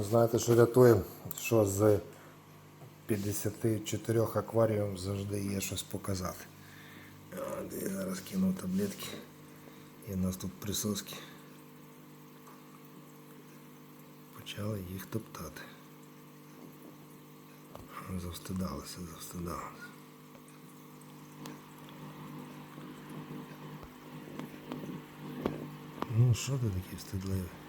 Знаєте, що рятує? Що з 54 акваріумів завжди є щось показати. От, я зараз кину таблетки. І у нас тут присоски. Почали їх топтати. Завстидалися, завстидалися. Ну, що ти такий встидливий?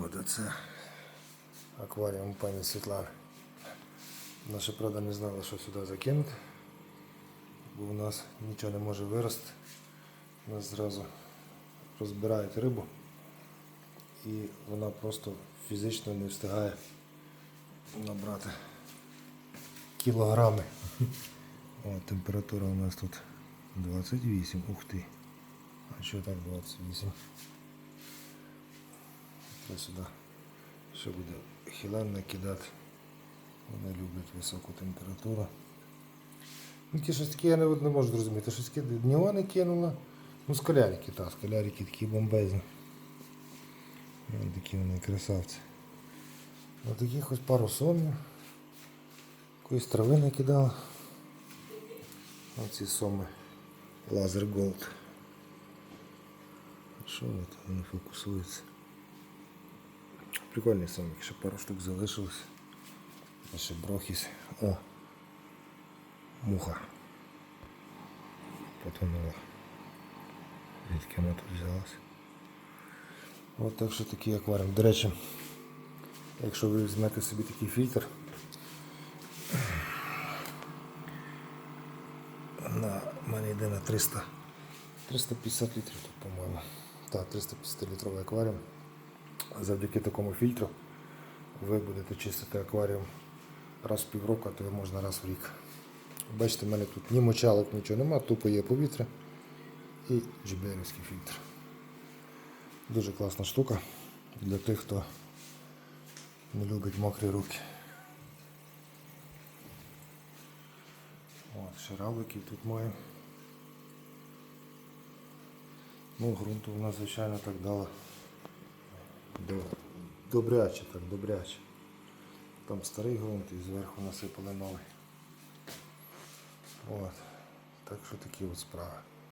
От оце акваріум пані Світлани. Наша правда не знала, що сюди закинути, бо у нас нічого не може вирости. У нас зразу розбирають рибу і вона просто фізично не встигає набрати кілограми. О, температура у нас тут 28. Ух ти. А що так 28? Ось сюди ще буде хілен накидати. Вони люблять високу температуру. Ну, ті щось такі я не, не можу зрозуміти. Таке днювани кинула. Ну, скалярики, так, скалярики такі бомбезні. Такі вони красавці. Ось таких ось пару сомів. Якоїсь трави накидала. Оці соми Лазер Голд. Що там не фокусується? Прикольний сомик, ще пару штук залишилось. Ще брохіс. О! Муха. Потонула. Звідки вона тут взялась? От так що такий акваріум. До речі, якщо ви візьмете собі такий фільтр, на мене йде на 300 350 літрів тут, по-моєму. Так, 350 літровий акваріум. Завдяки такому фільтру ви будете чистити акваріум раз в півроку, а то можна раз в рік. Бачите, в мене тут ні мочалок, нічого немає, тупо є повітря і джберівський фільтр. Дуже класна штука для тих, хто не любить мокрі руки. От, ще тут маємо. Ну, ґрунту в нас, звичайно, так дало. До- Добряче, так, добряче. Там старий ґрунт і зверху насипали новий. От. Так що такі от справи.